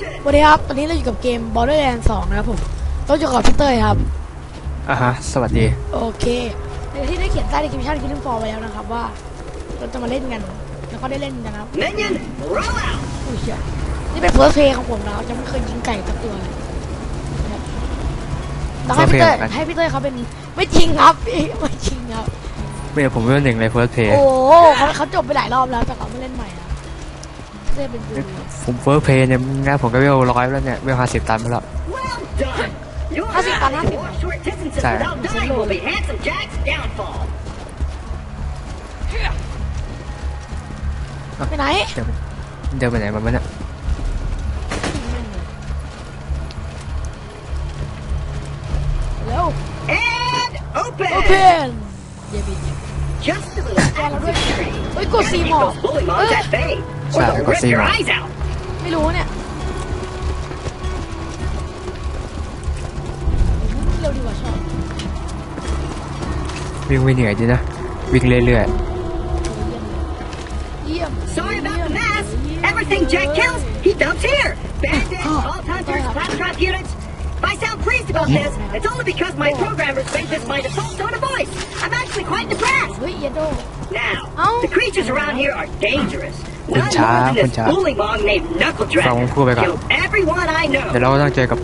สวัสดีครับ ตอนนี้เราอยู่กับเกม Borderlands 2 นะครับผม ต้องอยู่กับพี่เต้ยครับ อะฮะ สวัสดี โอเคในที่ได้เขียนใต้ในคลิปชั่นคิดถึงฟอร์ไว้แล้วนะครับว่า เราจะมาเล่นกัน แล้วก็ได้เล่นกันนะครับ Minion, roll out! อุ้ยเชี่ยนี่เป็นเฟิร์สเพลย์ของผมนะครับจะไม่เคยยิงไก่สักตัวเลยนะครับต้องให้พี่เต้ย First play เหมือนกันให้พี่เต้ยเขาเป็น ไม่จริงครับพี่ไม่จริงครับ ไม่ผมเป็นหนึ่งในเฟิร์สเพย์โอ้โหเขาเขาจบไปหลายรอบแล้วแต่เขาไม่เล่นใหม่นะเต้ยเป็นดูผมเฟิร์สเพย์เนี่ยงั้นผมก็เวลร้อยแล้วเนี่ยเวลห้าสิบตันไปแล้ว Well done! Your How's it gone? ability to walk short distances Sorry. without dying will be Handsome Jack's downfall. ไปไหนเดี๋ยวเดี๋ยวไปไหนมาบ้างเนี่ยเร็ว And open! โอเพนเยบิน Just a little active training. เฮ้ยกดซี Keep มอ those bully mods at bay, or Sorry, they'll go rip see your more. eyes out. ไม่รู้เนี่ยเร็วดีกว่าชอบ วิ่งไม่เหนื่อยดีนะ วิ่งเรื่อย เยี่ยม Sorry about the mess. Everything Jack kills, he dumps here. Bandits, all hunters, claptrap units. If I sound pleased about this, it's only because my programmers made this my default tone of voice. I'm actually quite depressed. เฮ้ยเยนโด Now, Oh. the creatures around here are dangerous. None Good more job, than this good job. bully mong named Knuckle From Dragon. Quebec. Killed everyone I ๆเดี๋ยว know. เราก็ต้องเจอกับ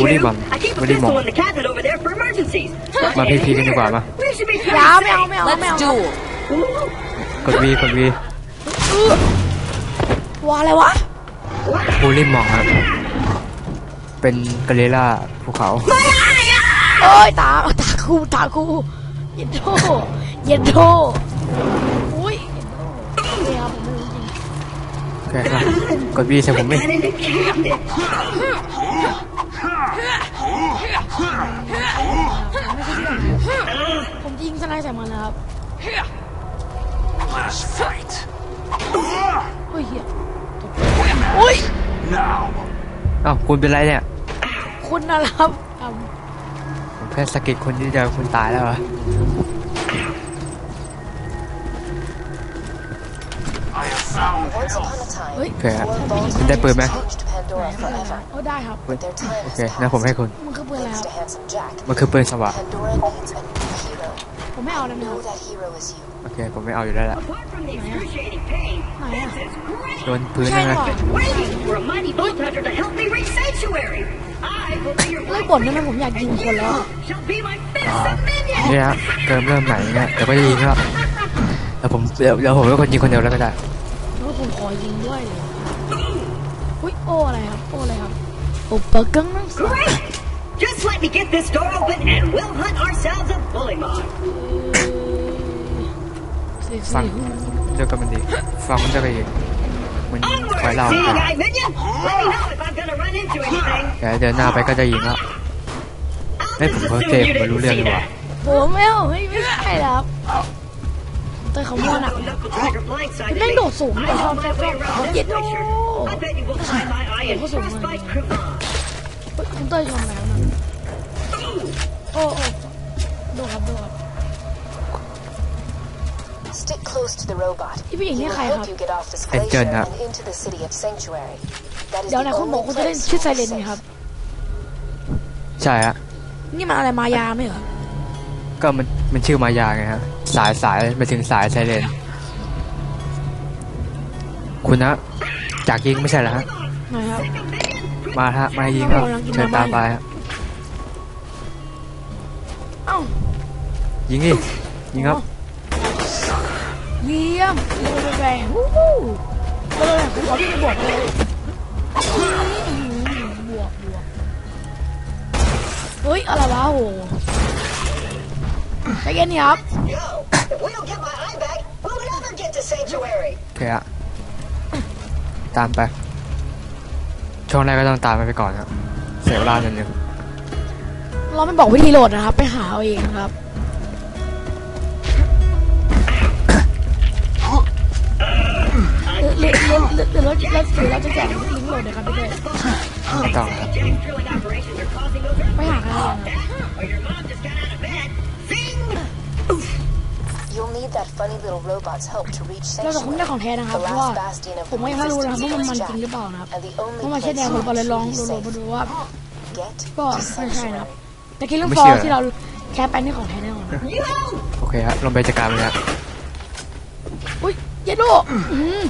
Bully Anywho, Mong. I keep a Bully pistol Mong. in the cabinet over there for emergencies. But มาพีพีกันดีกว่า anyway, มา we should be อย่า pretty ไม่เอา safe. ไม่เอาไม่เอา Let's duel. กดวีกดวีว้าอะไรวะบูลลี่มองครับเป็นกอริลล่าภูเขาโอ้ยตาตาคูตาคูเยนโดเยนโดอุ้ยเยนโดนี่ครับผมไม่รู้จริง โอ เคครับกดวีใส่ผมไม่ And in the cabinet. ผมยิงสไนด์ใส่มันนะครับ Last fight. เฮ้ยเหี้ยโอ้ย Now. อ้าวคุณเป็นไรเนี่ย คุณนะครับทผมแค่สะกิดคุณนิดเดียวคุณตายแล้วเหรอ โอเคครับ four bold คุณได้ปืนไหม hunters changed Pandora forever. เอาได้ครับ But their time โอ has เคงั้นผมให้ passed. คุณมันคือปืนอะไรค Thanks รับ to Handsome Jack, มันคือปืนสวะ Pandora needs a new hero. ผมไม่เอานะไม่เอา Know that hero is you. โอเคผมไม่เอาอยู่แล้วล่ะ Apart from the excruciating pain, this is great. โดนพื้นใช่ใช่ไหมหรอ Waiting for a mighty bolt hunter to help me reach sanctuary. I will be your เลิกบ่นได้ไหมผมอยากยิงคนแล้ว shall be my fearsome minion. เนี่ยฮะเติมเริ่มใหม่เนี่ยเดี๋ยวก็จะยิงแล้วแล้วผมเดี๋ยวเดี๋ยวผมเป็นคนยิงคนเดียวแล้วก็ได้แล้วผม ขอยิงด้วยเลยอุ้ยโอ้อะไรครับโอ้อะไรครับโอปะกังนังส Great! Just let me get this door open and we'll hunt ourselves a bully mog. เซ็กฟังซี่เจอกันมันดีฟังมันจะกระยิงมันคอย Onward, เล่า seeing กัน eye minion. Let me know if I'm gonna run into anything. เดี๋ยวเดินหน้าไปก็จะยิงแล้ว I'll Hey, just ผม assume เท you ผมรู้ didn't เรื่อง see ดีกว่า that. ผมไม่เอาไม่ไม่ใช่แล้วเตยเขามั่วหนัก No knuckle dragger blindsided แม่ง me. โดดสูงกว่าชอบ I'm ช on อบ my ช way อบ around เย็ this ดโด glacier. I bet you will find my eye in What's the frostbite one? crevasse. คุณเตยชนแล้วนะโอ้โอ้ดูครับดูครับ Stick close to the robot. Cái gì He nhỉ, will Khai help hả? you get off this Anh glacier Trần ạ. and into the city of Sanctuary. That is เดี๋ยว the นะคุณบอก only คุณจะเล่น place ชื่อ you ไซ are เรนไหม safe. ครับใช่ฮะนี่มันอะไรมายาไหมเหรอ ก็มันมันชื่อมายาไงฮะสายสายไปถึงสายไซเรนคุณนะจากยิงไม่ใช่เหรอฮะไหนครับ มาฮะมายิงครับเชิญตามไปฮะเอ้ายิงดิยิงครับเยี่ยมเยี่ยมไปไปวู้ฮู้เลยผมขอที่ไปบวกเลยบวกบวกเฮ้ยอะไรวะโห ใจเย็นนี่ครับ Yo, if we don't get my eye back, we'll never get to sanctuary. โอเคอะตามไป ช่วงแรกก็ต้องตามไปไปก่อนครับเสียเวลาหนึ่งนึงเราไม่บอกวิธีโหลดนะครับ ไปหาเอาเองนะครับหรือหรือหรือหรือหรือเราจะหรือเราจะแจกลิงก์โหลดนะครับพี่เต้ยไม่ต้องครับ Jack's drilling operations are causing those ไปหากันเลย You'll need that funny little robot's help to reach เราจะคุ้มได้ Sanctuary, ของแท้นะครับ the เพราะว่า last bastion of ผ the มก็ยังไม่รู้นะครับว่ามัน resistance มัน against จริงหรือ Jack, เปล่านะครับ and the เพ only ราะมันใช่ place แนวผมก็เลยลอง to โหล be ดมา safe. ดูว่า Get ก็ to ไม่ใช่นะ Sanctuary. แต่คิลลิ่งไม่ฟอเชื่ร์อที่เราแคปไปนี่ของแท้แน่นอน Yo! โอเคฮะลงไปจัดการมันเลยครับอุ้ยเยดโดอื้อ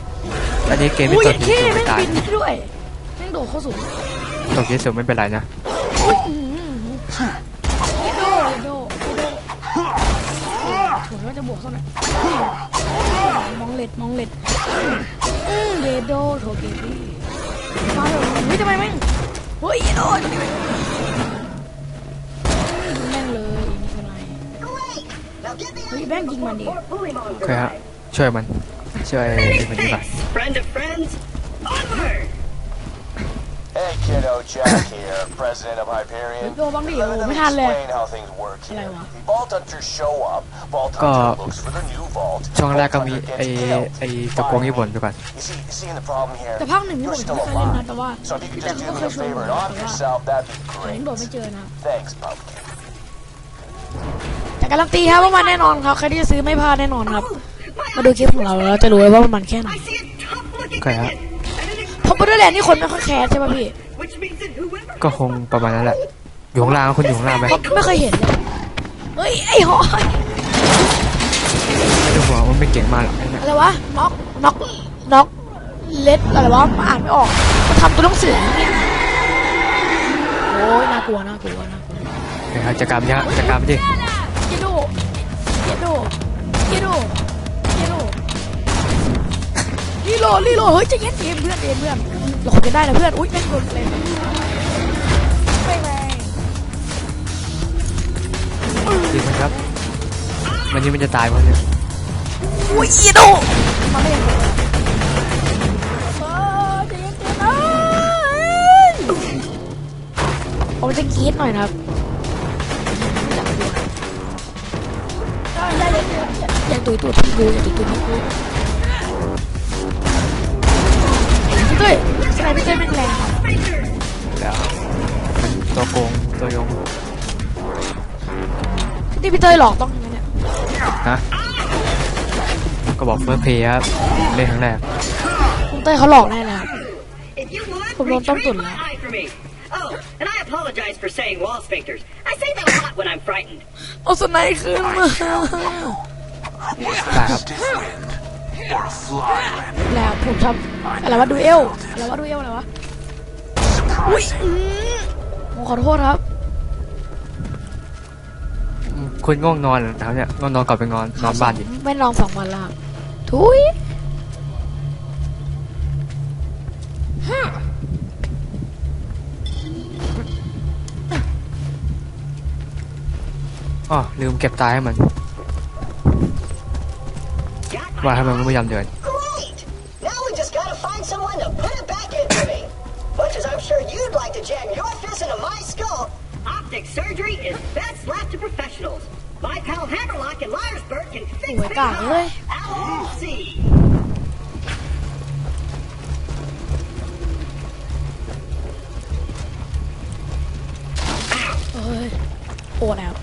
อันนี้เกมที่อุ้ยตกเท่ที่สุดแม่ไม่งตายบินได้ด้วยแม่งโดดเข้าสูงตกที่สุดไม่เป็นไรนะ ถึงว่าจะบวกเท่าไหร่มองเล็ดมองเล็ดอืมเยดโดโถเกบี้มาเลยเฮ้ยทำไมแม่งเฮ้ยเยดโดทำไมแม่งยิงแม่งเลยนี่เป็นไร Great! Now get me เฮ้ยแม่งยิงมันดิ more bully โอ monster เคฮะช่วยมันช่วยไอ้คนนี้ไป Thanks, kiddo, Jack here, president of Hyperion. โดนบ้างดิโอ้ Let โห me ไม่ทันเลย explain how things work here. Hello. The Vault Hunters show up. Vault ก็ Hunter looks for the new vault. ช่วงแรก Vault ก็มี Hunter ไอ้ gets killed. ไอ้ตะกวงญี่ปุ่นไปก่อน You see, you see the problem here? แต่ภาคหนึ่งนี่ผม You're ไม่ still เคยเล่นนะ alive. แต่ว่า So if you พี่ could แต่ just ก็ do เค me ย a ชวนผม favor แต่ and ว่า off yourself, that'd be แต่ยัง great. โดดไม่เจอนะ Thanks, pumpkin. แต่การันตีครับว่ามันแน่นอนครับใครที่จะซื้อไม่พลาดแน่นอนครับ มาดูคลิปของเราแล้วจะรู้ว่ามันมันแค่ไหน I see a tough-looking Okay, huh? Minion, and an ท็อปเปอร์แลนด์นี่คนไม่ค่อยแคร์ใช่ป่ะพี่ก็คงประมาณนั้นแหละอยู่ข้างล่างคุณอยู่ข้างล่างไปก็ไม่เคยเห็นเลยเฮ้ยไอ้หอยไม่ต้องห่วงมันไม่เก่งมากหรอกไอ้เนี่ยอะไรวะน็อกน็อกน็อกเลดอะไรวะอ่านไม่ออกมาทำตัวหนังสือเนี่ยโอ้ยน่ากลัวน่ากลัวน่ากลัวเคครับจัดการมันดิฮะจัดการมดิเยโดเยโดเยโดเยโด รีโหลดรีโหลดเฮ้ยใจะเย็นเย็นเพื่อนเย็นเพื่อนเราคุยกันได้นะเพื่อนอุ้ยแม่งโดนเลยไม่แรงดีมันครับมันนี้มันจะตายเพราะเนี่ยอุ้ยเยโดมาได้ยังไงเออใจเย็นเย็นเอ้ยผมจะกรี๊ดหน่อยนะครับได้เลยอย่าตุยตุยพี่กูอย่าตุยตุยพี่กู สไนเปอร์เป็นแรงค่ะแล้วตัวโกงตัวยงนี่พี่เตยหลอกต้องยัไงเนี่ยฮะก็บอกเฟิร์สเพย์ครับเล่นครั้งแรกคุณเตยเขาหลอกแน่เลยครับผมโดนต้มตุ๋นแล้ว Oh, อาสไนค์ขึ้นมา What? แล้วผมชอบอะไรวะดูเอลอะไรวะดูเอลอะไรวะ Surprising. ผมขอโทษครับอืมคุณง่วงนอนเหรอครับเนี่ยง่วงนอนก่อนไปนอนนอนบ้านดิไม่นอนสองวันและครับทุยอ๋อลืมเก็บตายให้มัน Got ว่าทำไมมันไม่ยอมเดิน Great! Now we just gotta find someone to put it back into me. Much as I'm sure you'd like to jam your fist into my skull. Optic surgery is best left to professionals. My pal Hammerlock in Liarsburg can fix สวย things กากเลย up. I'll see. เอ้ยโอดแล้ว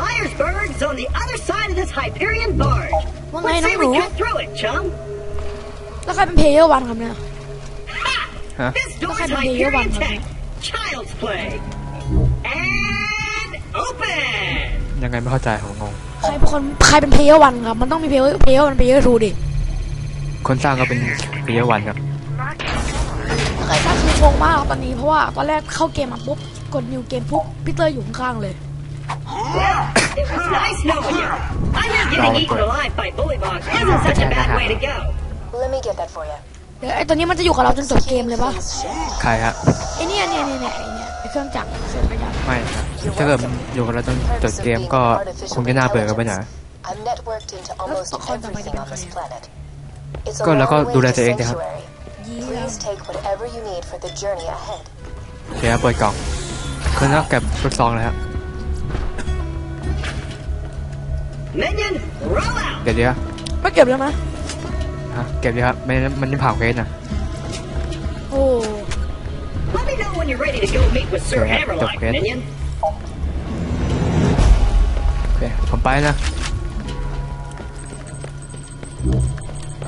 Liarsburg's on the other side of this Hyperion barge. Well, Let's I say don't we know. cut through it, chum. แล้วใครเป็นเพลเยอร์วันครับเนี่ย Ha! Huh? This door's Baka hindi yun, Hyperion ano? tech. Child's play. And open. ยังไงไม่เข้าใจผมงงใครเป็นคนใครเป็นเพลเยอร์วันครับ มันต้องมีเพลเยอร์เพลเยอร์วันเพลเยอร์ทูดิคนสร้างก็เป็นปียวันครับใครสร้างคืองงมากครับตอนนี้เพราะว่าตอนแรกเข้าเกมมาปุ๊บกดนิวเกมปุ๊บพี่เตอร์อยู่ข้างๆเลย It was nice knowing you. I hear getting eaten alive by bullymongs isn't such a bad way to go. Let me get that for you. เดี๋ยวไอ้ตัวนี้มันจะอยู่กับเราจนจบเกมเลยปะ Please ship. ใครฮะไอ้เนี่ยเนี่ยเนี่ยเนี่ยไอ้เนี่ยไอ้เครื่องจักรเครื่องจักรยานไม่ครับถ้าเกิดมันอยู่กับเราจนจบเกมก็คงจะน่าเบื่อกันไปหน่อย I'm networked into almost everything on this planet. It's a ก็แล้วก็ long way ดูแล to ตัวเองนะครับ sanctuary. ยี่ Please take whatever you need for the journey ahead. เดี๋ยวเปิดกล่องคืนแล้วเก็บลูกซองเลยครับ เก็บเดี๋ยวไม่เก็บแล้วนะอะเก็บเลยครับไมันมันจะเผาเคสนะโอเดี๋ยวครับจบเควสโอเคผมไปนะ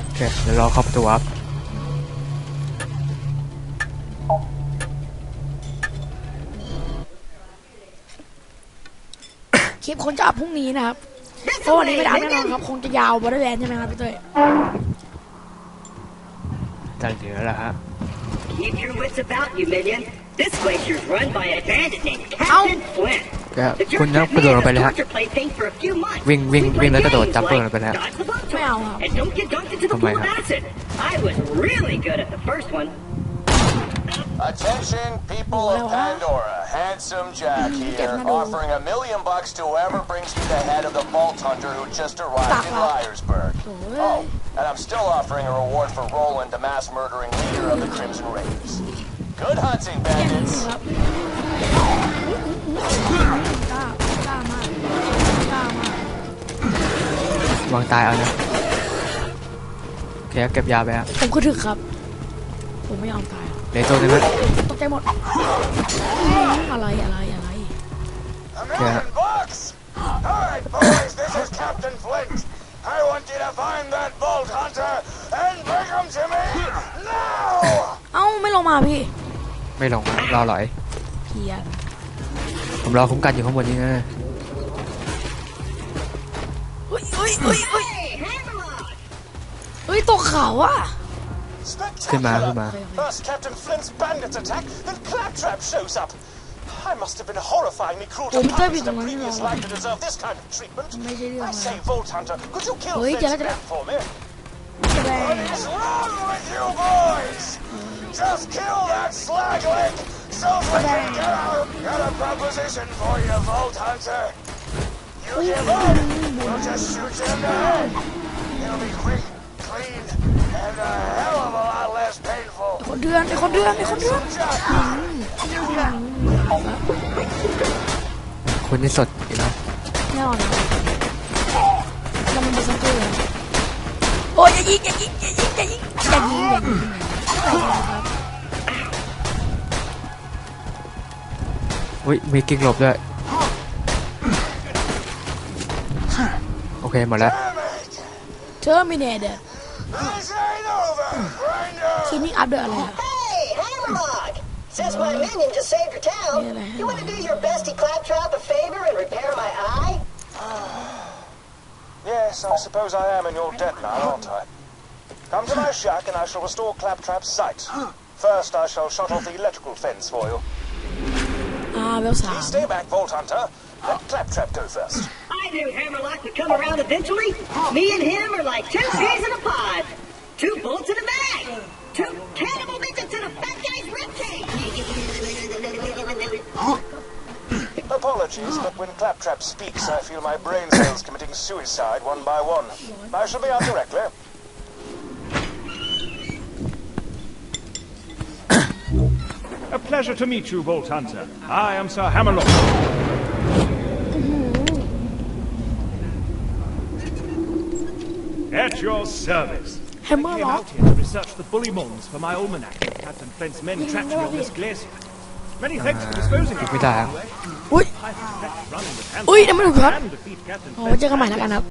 โอเคเดี๋ยวรอเข้าประตูครับคลิปคนจะอัพพรุ่งนี้นะครับ This เพราะวันนี้ way, ไม่ได้อัพแน่นอน minion. ครับ คงจะยาวบริเวณใช่ไหมครับพี่เต้ยแต่เหลือแล้วฮะ Keep your wits about you, minion. This glacier's run by a bandit named Captain Flint. ก็ The คุณ jerk ต้อง got กระโดด me ล as งไป a เลยฮะ torture plaything for a few months. Wing, wing, We wing played แล้วกระโดด games จับเปิด like ลงไปแล้ว Dodge the boat Không ao trap hả? and don't get dunked into the Không pool ai of hả? acid. I was really good at the first one. Attention, people of Pandora. Handsome Jack here, offering a million bucks to whoever brings you the head of the Vault Hunter who just arrived in Liarsburg. Oh, and I'm still offering a reward for Roland, the mass murdering leader of the Crimson Raiders. Good hunting, แค่นี้ bandits. ครับกล้ากล้ามากกล้ามาก วางตายเอานะโอเคเก็บยาไปฮะ ผมคือถึกครับ ผมไม่ยอมตาย เหลยตัวหนึงฮะตกใจหมดอะไรอะไรอะไร A million bucks! All right, boys, this is Captain Flint. I want you to find that Vault Hunter and bring him to me now! เอ้าไม่ลงมาพี่ ไม่ลงรอหลอย เพียนผมรอคุ้มกันอยู่ข้างบนนี้นะเฮ้ยเฮ้ยเฮ้ยเฮ้ย Hey, Hammerlock! เฮ้ยตกเขาอะ Spectacular! First Captain Flint's bandits attack, then Claptrap shows up. I must have been horrifyingly cruel to puppies in a previous life to deserve this kind of treatment. I say, Volt Hunter, could you kill Flint's man for me? What is wrong with you boys? Just kill that slag leg so we can get out. Got a proposition for you, Volt Hunter. You give up, we'll just shoot you down! It'll be quicker คนเดือนไอคนเดือนไอคนเดือน Jack. คุณนี่สดอีกแล้วแน่นอนนะแล้วมันเป็นซังเกอร์นะโอ้ยอย่ายิงอย่ายิงอย่ายิงอย่ายิงอย่ายิงอย่ายิงอย่ายิงครับอุ้ยมีกิ้งหลบด้วยโอเคหมดแล้วเทอร์มินเดอร์ This ain't over. Grinder. ทีนี้อัพเดตอะไรอะ Hey, Hammerlock! Since my minion just saved your town, Yeah, you want to do your bestie Claptrap a favor and repair my eye? Yes, I suppose I am in your debt now, aren't I? Come to my shack and I shall restore Claptrap's sight. First, I shall shut off the electrical fence for you. อ่าเวลสาม Stay back, Vault Hunter. Let Claptrap go first. I knew Hammerlock would come around eventually. Me and him are like two peas in a pod. Two bullets in a bag. Two cannibal midgets in a fat guy's ribcage. Apologies, but when Claptrap speaks, I feel my brain cells committing suicide one by one. I shall be out directly. A pleasure to meet you, Vault Hunter. I am Sir Hammerlock. Mm-hmm. At your service. แฮมเมอร์ Came ล็อก out here to research the bully moons for my almanac. Captain Flint's men trapped me on this glacier. Many thanks for disposing อี of ก me. ไม่ได้ครับอุ้ย Running with อุ้ยน้ำมันถูกครับ and defeat Captain เอาไว้เจอกันใหม่แล้วกันครับ